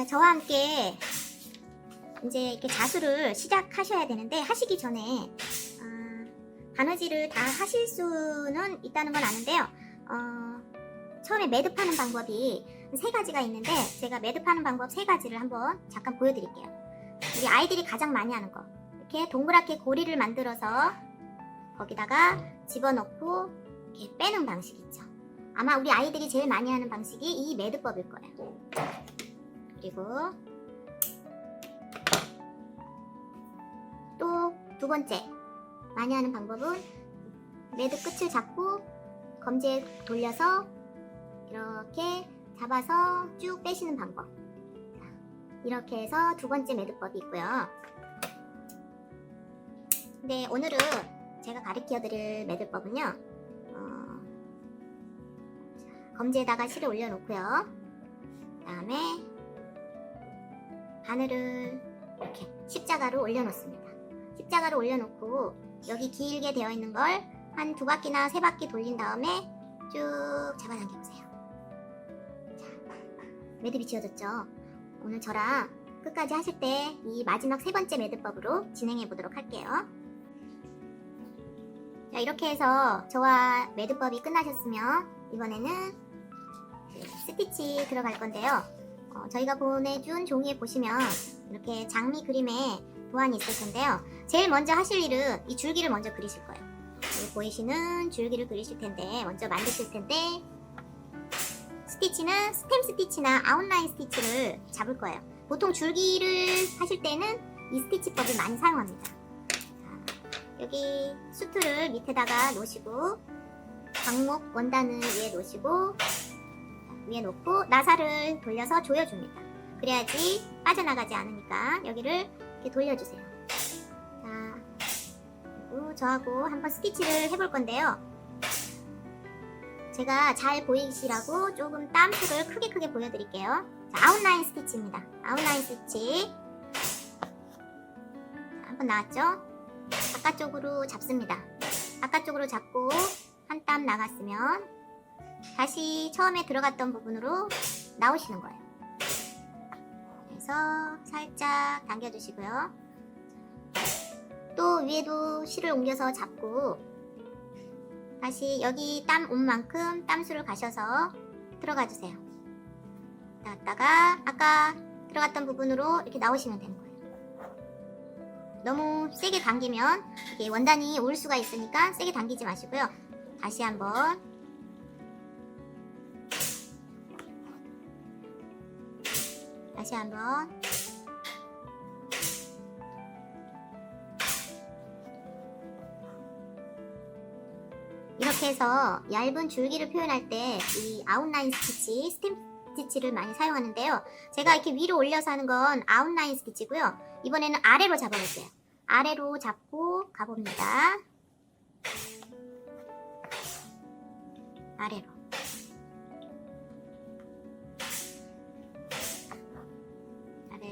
자, 저와 함께 이제 이렇게 자수를 시작하셔야 되는데 하시기 전에 아, 바느질을 다 하실 수는 있다는 건 아는데요. 어, 처음에 매듭하는 방법이 세 가지가 있는데 제가 매듭하는 방법 세 가지를 한번 잠깐 보여드릴게요. 우리 아이들이 가장 많이 하는 거 이렇게 동그랗게 고리를 만들어서 거기다가 집어넣고 이렇게 빼는 방식 있죠. 아마 우리 아이들이 제일 많이 하는 방식이 이 매듭법일 거예요. 그리고 또 두 번째 많이 하는 방법은 매듭 끝을 잡고 검지에 돌려서 이렇게 잡아서 쭉 빼시는 방법. 자, 이렇게 해서 두 번째 매듭법이 있고요. 근데 오늘은 제가 가르쳐 드릴 매듭법은요. 어, 자, 검지에다가 실을 올려놓고요. 그 다음에 바늘을 이렇게 십자가로 올려놓습니다. 십자가로 올려놓고 여기 길게 되어 있는 걸 한 두 바퀴나 세 바퀴 돌린 다음에 쭉 잡아당겨 보세요. 자, 매듭이 지어졌죠? 오늘 저랑 끝까지 하실 때 이 마지막 세 번째 매듭법으로 진행해 보도록 할게요. 자, 이렇게 해서 저와 매듭법이 끝나셨으면 이번에는 네, 스티치 들어갈 건데요. 어, 저희가 보내준 종이에 보시면 이렇게 장미 그림에 도안이 있을 텐데요. 제일 먼저 하실 일은 이 줄기를 먼저 그리실 거예요. 여기 보이시는 줄기를 그리실 텐데 먼저 만드실 텐데 스티치는 스템 스티치나 아웃라인 스티치를 잡을 거예요. 보통 줄기를 하실 때는 이 스티치법을 많이 사용합니다. 자, 여기 수트를 밑에다가 놓으시고 광목 원단을 위에 놓으시고 자, 위에 놓고 나사를 돌려서 조여줍니다. 그래야지 빠져나가지 않으니까 여기를 이렇게 돌려주세요. 자, 그리고 저하고 한번 스티치를 해볼 건데요. 제가 잘 보이시라고 조금 땀수를 크게 크게 보여드릴게요. 자, 아웃라인 스티치입니다. 아웃라인 스티치. 자, 한번 나왔죠? 바깥쪽으로 잡습니다. 바깥쪽으로 잡고 한 땀 나갔으면 다시 처음에 들어갔던 부분으로 나오시는 거예요. 그래서 살짝 당겨주시고요. 또 위에도 실을 옮겨서 잡고 다시 여기 땀 온 만큼 땀수를 가셔서 들어가 주세요. 나왔다가 아까 들어갔던 부분으로 이렇게 나오시면 되는 거예요. 너무 세게 당기면 원단이 올 수가 있으니까 세게 당기지 마시고요. 다시 한번 다시 한번 이렇게 해서 얇은 줄기를 표현할 때 이 아웃라인 스티치, 스탬 스티치를 많이 사용하는데요. 제가 이렇게 위로 올려서 하는 건 아웃라인 스티치고요. 이번에는 아래로 잡아볼게요. 아래로 잡고 가봅니다. 아래로.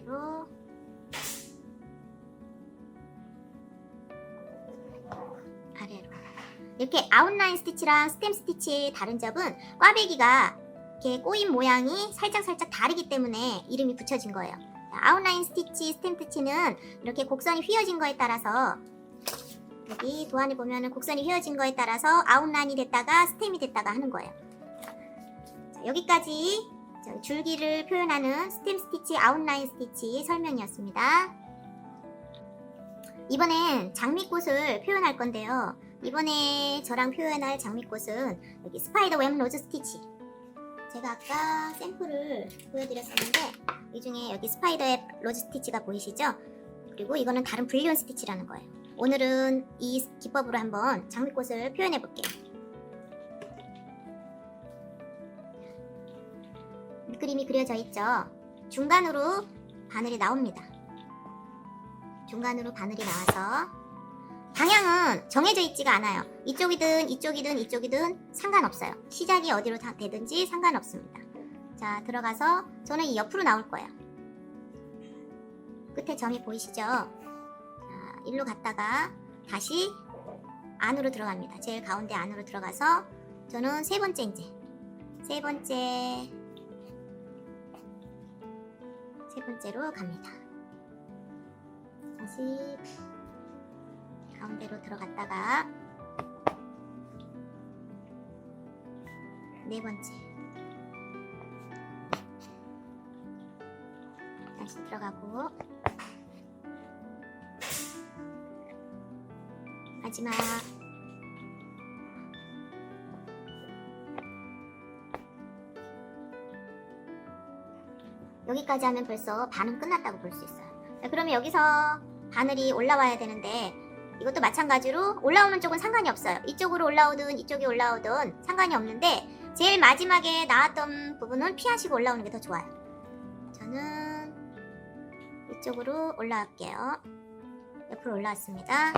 아래로. 아래로. 이렇게 아웃라인 스티치랑 스템 스티치의 다른 점은 꽈배기가 이렇게 꼬인 모양이 살짝 살짝 다르기 때문에 이름이 붙여진 거예요. 아웃라인 스티치, 스템 스티치는 이렇게 곡선이 휘어진 거에 따라서 여기 도안에 보면은 곡선이 휘어진 거에 따라서 아웃라인이 됐다가 스템이 됐다가 하는 거예요. 자, 여기까지 저 줄기를 표현하는 스템 스티치, 아웃라인 스티치 설명이었습니다. 이번엔 장미꽃을 표현할 건데요. 이번에 저랑 표현할 장미꽃은 여기 스파이더 웹 로즈 스티치. 제가 아까 샘플을 보여드렸었는데 이 중에 여기 스파이더 웹 로즈 스티치가 보이시죠? 그리고 이거는 다른 불리온 스티치라는 거예요. 오늘은 이 기법으로 한번 장미꽃을 표현해 볼게요. 그림이 그려져 있죠? 중간으로 바늘이 나옵니다. 중간으로 바늘이 나와서 방향은 정해져 있지가 않아요. 이쪽이든 이쪽이든 이쪽이든 상관없어요. 시작이 어디로 다 되든지 상관없습니다. 자, 들어가서 저는 이 옆으로 나올 거예요. 끝에 점이 보이시죠? 자, 일로 갔다가 다시 안으로 들어갑니다. 제일 가운데 안으로 들어가서 저는 세 번째 이제 세 번째 세 번째로 갑니다. 다시 가운데로 들어갔다가 네 번째. 다시 들어가고. 마지막 여기까지 하면 벌써 반은 끝났다고 볼 수 있어요. 자, 그러면 여기서 바늘이 올라와야 되는데 이것도 마찬가지로 올라오는 쪽은 상관이 없어요. 이쪽으로 올라오든 이쪽이 올라오든 상관이 없는데 제일 마지막에 나왔던 부분은 피하시고 올라오는 게 더 좋아요. 저는 이쪽으로 올라갈게요. 옆으로 올라왔습니다.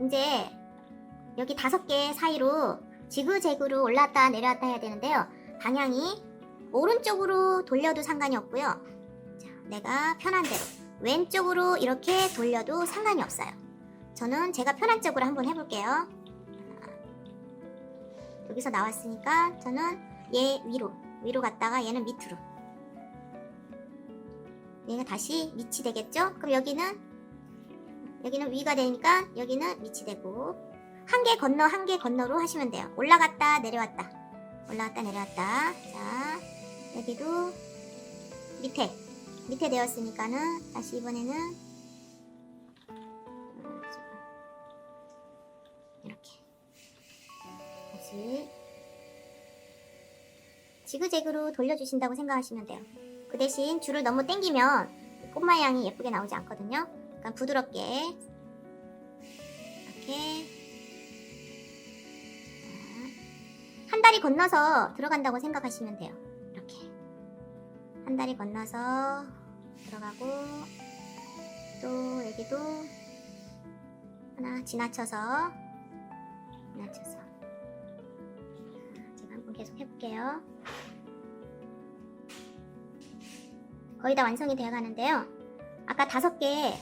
이제 여기 다섯 개 사이로 지그재그로 올랐다 내려왔다 해야 되는데요. 방향이 오른쪽으로 돌려도 상관이 없고요. 자, 내가 편한 대로 왼쪽으로 이렇게 돌려도 상관이 없어요. 저는 제가 편한 쪽으로 한번 해볼게요. 여기서 나왔으니까 저는 얘 위로 위로 갔다가 얘는 밑으로 얘가 다시 밑이 되겠죠? 그럼 여기는 여기는 위가 되니까 여기는 밑이 되고 한 개 건너 한 개 건너로 하시면 돼요. 올라갔다 내려왔다 올라갔다 내려왔다 자 여기도 밑에 밑에 되었으니까는 다시 이번에는 이렇게 다시 지그재그로 돌려주신다고 생각하시면 돼요. 그 대신 줄을 너무 당기면 꽃 모양이 예쁘게 나오지 않거든요. 그러니까 부드럽게 이렇게 한 다리 건너서 들어간다고 생각하시면 돼요. 이렇게 한 다리 건너서 들어가고 또 여기도 하나 지나쳐서 지나쳐서 제가 한번 계속 해볼게요. 거의 다 완성이 되어 가는데요. 아까 다섯 개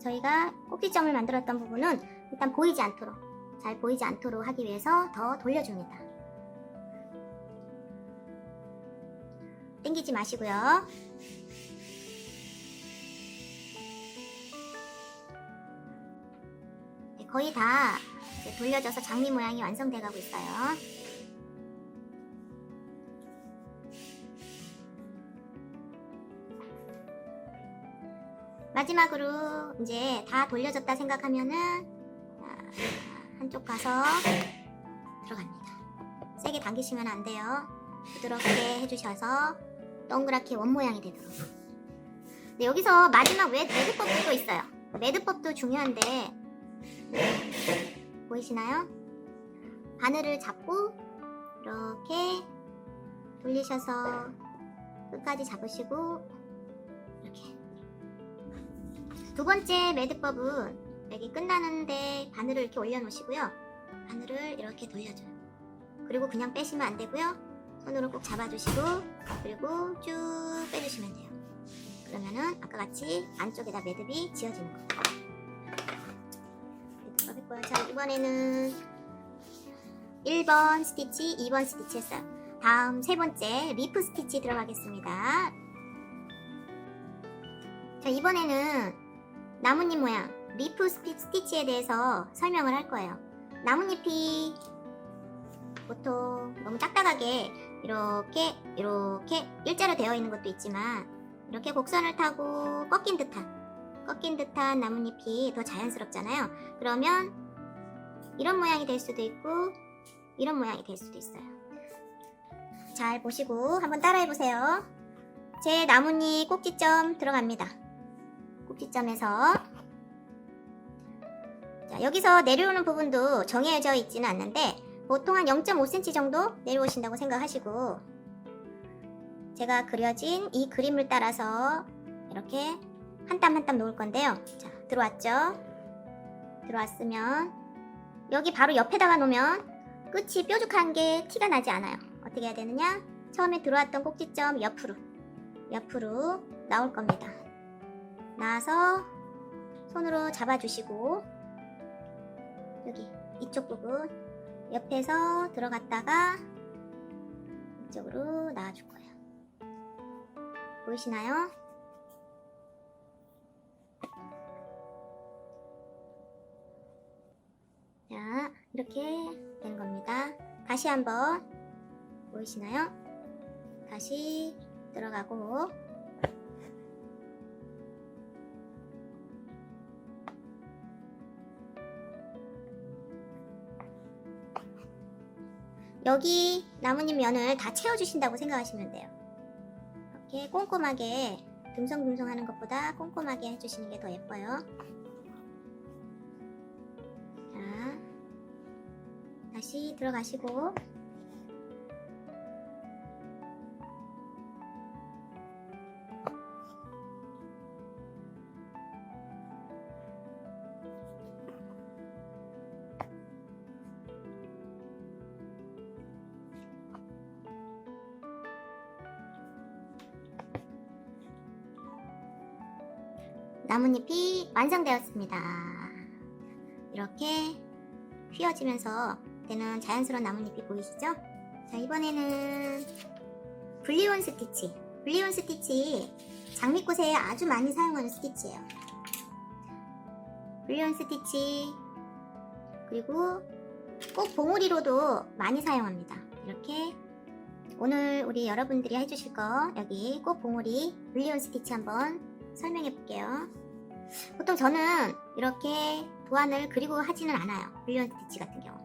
저희가 꼭지점을 만들었던 부분은 일단 보이지 않도록 잘 보이지 않도록 하기 위해서 더 돌려줍니다. 땡기지 마시고요. 네, 거의 다 돌려져서 장미 모양이 완성돼 가고 있어요. 마지막으로 이제 다 돌려졌다 생각하면은 자, 한쪽 가서 들어갑니다. 세게 당기시면 안 돼요. 부드럽게 해주셔서 동그랗게 원 모양이 되도록. 네, 여기서 마지막 매, 매듭법도 있어요. 매듭법도 중요한데 보이시나요? 바늘을 잡고 이렇게 돌리셔서 끝까지 잡으시고 이렇게 두 번째 매듭법은 여기 끝나는데 바늘을 이렇게 올려놓으시고요. 바늘을 이렇게 돌려줘요. 그리고 그냥 빼시면 안 되고요. 손으로 꼭 잡아주시고 그리고 쭉 빼주시면 돼요. 그러면은 아까 같이 안쪽에다 매듭이 지어지는 거예요. 매듭법 했고요. 자 이번에는 1번 스티치, 2번 스티치 했어요. 다음 세 번째 리프 스티치 들어가겠습니다. 자 이번에는 나뭇잎 모양 리프 스티- 스티치에 대해서 설명을 할 거예요. 나뭇잎이 보통 너무 딱딱하게 이렇게 이렇게 일자로 되어 있는 것도 있지만 이렇게 곡선을 타고 꺾인 듯한 꺾인 듯한 나뭇잎이 더 자연스럽잖아요. 그러면 이런 모양이 될 수도 있고 이런 모양이 될 수도 있어요. 잘 보시고 한번 따라해 보세요. 제 나뭇잎 꼭지점 들어갑니다. 꼭지점에서 자, 여기서 내려오는 부분도 정해져 있지는 않는데 보통 한 0.5cm 정도 내려오신다고 생각하시고 제가 그려진 이 그림을 따라서 이렇게 한 땀 한 땀 놓을 건데요. 자, 들어왔죠? 들어왔으면 여기 바로 옆에다가 놓으면 끝이 뾰족한 게 티가 나지 않아요. 어떻게 해야 되느냐? 처음에 들어왔던 꼭지점 옆으로 옆으로 나올 겁니다. 나와서 손으로 잡아주시고 여기 이쪽 부분 옆에서 들어갔다가 이쪽으로 나와줄 거예요. 보이시나요? 자, 이렇게 된 겁니다. 다시 한번 보이시나요? 다시 들어가고 여기 나뭇잎 면을 다 채워주신다고 생각하시면 돼요. 이렇게 꼼꼼하게 듬성듬성 하는 것보다 꼼꼼하게 해주시는 게 더 예뻐요. 자, 다시 들어가시고 나뭇잎이 완성되었습니다. 이렇게 휘어지면서 되는 자연스러운 나뭇잎이 보이시죠? 자, 이번에는 블리온 스티치. 블리온 스티치 장미꽃에 아주 많이 사용하는 스티치예요. 블리온 스티치 그리고 꼭 봉우리로도 많이 사용합니다. 이렇게 오늘 우리 여러분들이 해주실 거 여기 꼭 봉우리 블리온 스티치 한번 설명해 볼게요. 보통 저는 이렇게 도안을 그리고 하지는 않아요. 블리온 스티치 같은 경우.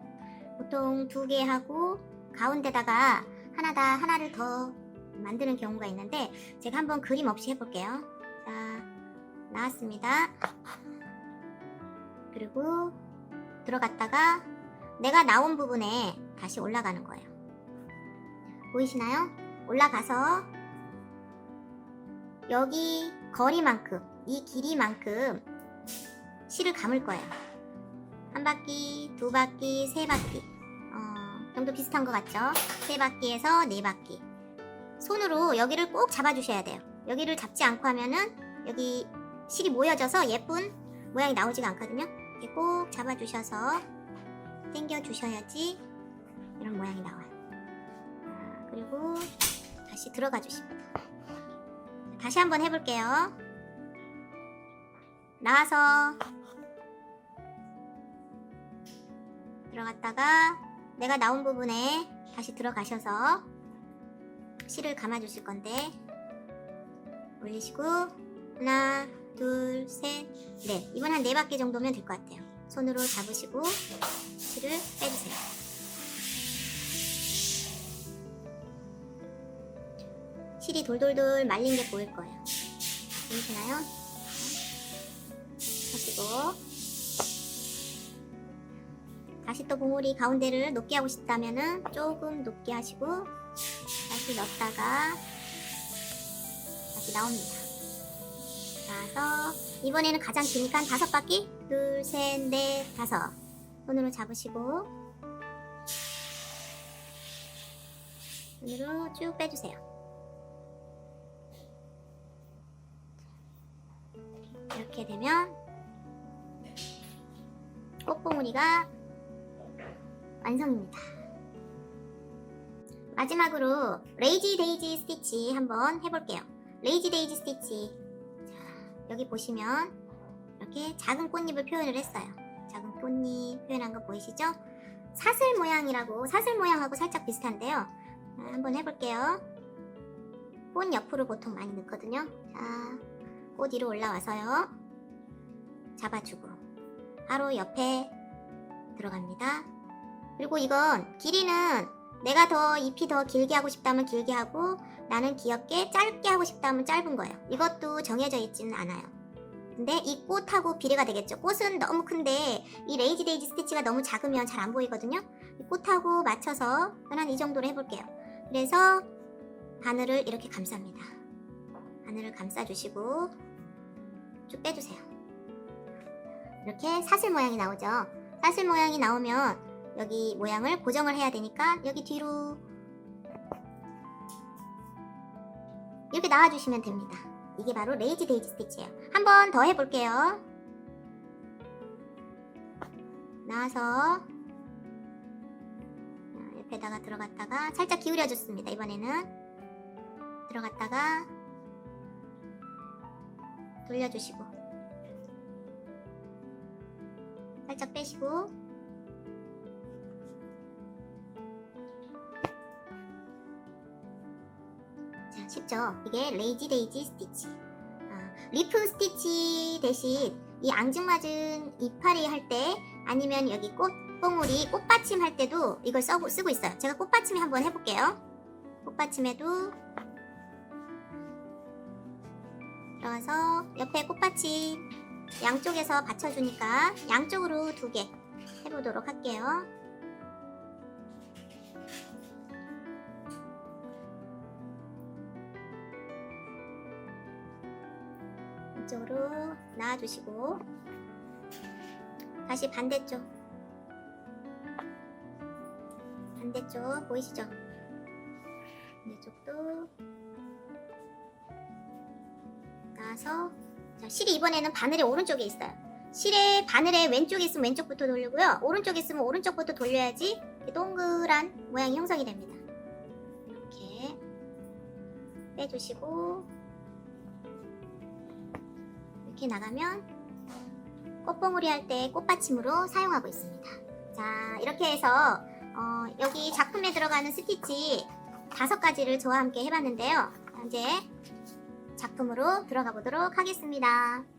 보통 두 개 하고 가운데다가 하나다 하나를 더 만드는 경우가 있는데 제가 한번 그림 없이 해볼게요. 자, 나왔습니다. 그리고 들어갔다가 내가 나온 부분에 다시 올라가는 거예요. 보이시나요? 올라가서 여기 거리만큼, 이 길이만큼 실을 감을 거예요. 한 바퀴, 두 바퀴, 세 바퀴. 어, 정도 비슷한 것 같죠? 세 바퀴에서 네 바퀴. 손으로 여기를 꼭 잡아주셔야 돼요. 여기를 잡지 않고 하면은 여기 실이 모여져서 예쁜 모양이 나오지가 않거든요. 이렇게 꼭 잡아주셔서 당겨주셔야지 이런 모양이 나와요. 자, 그리고 다시 들어가 주십니 다. 다시 한번 해볼게요. 나와서 들어갔다가 내가 나온 부분에 다시 들어가셔서 실을 감아 주실 건데 올리시고 하나 둘 셋 넷 이번 한 네 바퀴 정도면 될 것 같아요 손으로 잡으시고 실을 빼주세요 실이 돌돌돌 말린 게 보일 거예요 보이시나요? 하시고 다시 또 봉우리 가운데를 높게 하고 싶다면은 조금 높게 하시고 다시 넣었다가 다시 나옵니다. 나와서 이번에는 가장 기니까 다섯 바퀴 둘, 셋, 넷, 다섯 손으로 잡으시고 손으로 쭉 빼주세요. 이렇게 되면 꽃봉우리가 완성입니다. 마지막으로 레이지 데이지 스티치 한번 해볼게요. 레이지 데이지 스티치. 자, 여기 보시면 이렇게 작은 꽃잎을 표현을 했어요. 작은 꽃잎 표현한 거 보이시죠? 사슬 모양이라고 사슬 모양하고 살짝 비슷한데요. 자, 한번 해볼게요. 꽃 옆으로 보통 많이 넣거든요. 자, 꽃 위로 올라와서요. 잡아주고 바로 옆에 들어갑니다. 그리고 이건 길이는 내가 더 잎이 더 길게 하고 싶다면 길게 하고 나는 귀엽게 짧게 하고 싶다면 짧은 거예요. 이것도 정해져 있지는 않아요. 근데 이 꽃하고 비례가 되겠죠. 꽃은 너무 큰데 이 레이지 데이지 스티치가 너무 작으면 잘 안 보이거든요. 이 꽃하고 맞춰서 한 이 정도로 해볼게요. 그래서 바늘을 이렇게 감쌉니다. 바늘을 감싸주시고 쭉 빼주세요. 이렇게 사슬 모양이 나오죠. 사슬 모양이 나오면 여기 모양을 고정을 해야 되니까 여기 뒤로 이렇게 나와주시면 됩니다. 이게 바로 레이지 데이지 스티치예요. 한 번 더 해볼게요. 나와서 자, 옆에다가 들어갔다가 살짝 기울여줬습니다. 이번에는 들어갔다가 돌려주시고 살짝 빼시고. 자 쉽죠? 이게 레이지 데이지 스티치. 아, 리프 스티치 대신 이 앙증맞은 이파리 할 때 아니면 여기 꽃봉우리 꽃받침 할 때도 이걸 써, 쓰고 있어요. 제가 꽃받침에 한번 해볼게요. 꽃받침에도 들어가서 옆에 꽃받침 양쪽에서 받쳐주니까 양쪽으로 두 개 해보도록 할게요. 이쪽으로 놔주시고 다시 반대쪽 반대쪽 보이시죠? 반대쪽도 나서 자, 실이 이번에는 바늘의 오른쪽에 있어요. 실의 바늘의 왼쪽에 있으면 왼쪽부터 돌리고요. 오른쪽에 있으면 오른쪽부터 돌려야지 동그란 모양이 형성이 됩니다. 이렇게 빼주시고 이렇게 나가면 꽃봉오리 할 때 꽃받침으로 사용하고 있습니다. 자 이렇게 해서 어, 여기 작품에 들어가는 스티치 다섯 가지를 저와 함께 해봤는데요. 이제 작품으로 들어가 보도록 하겠습니다.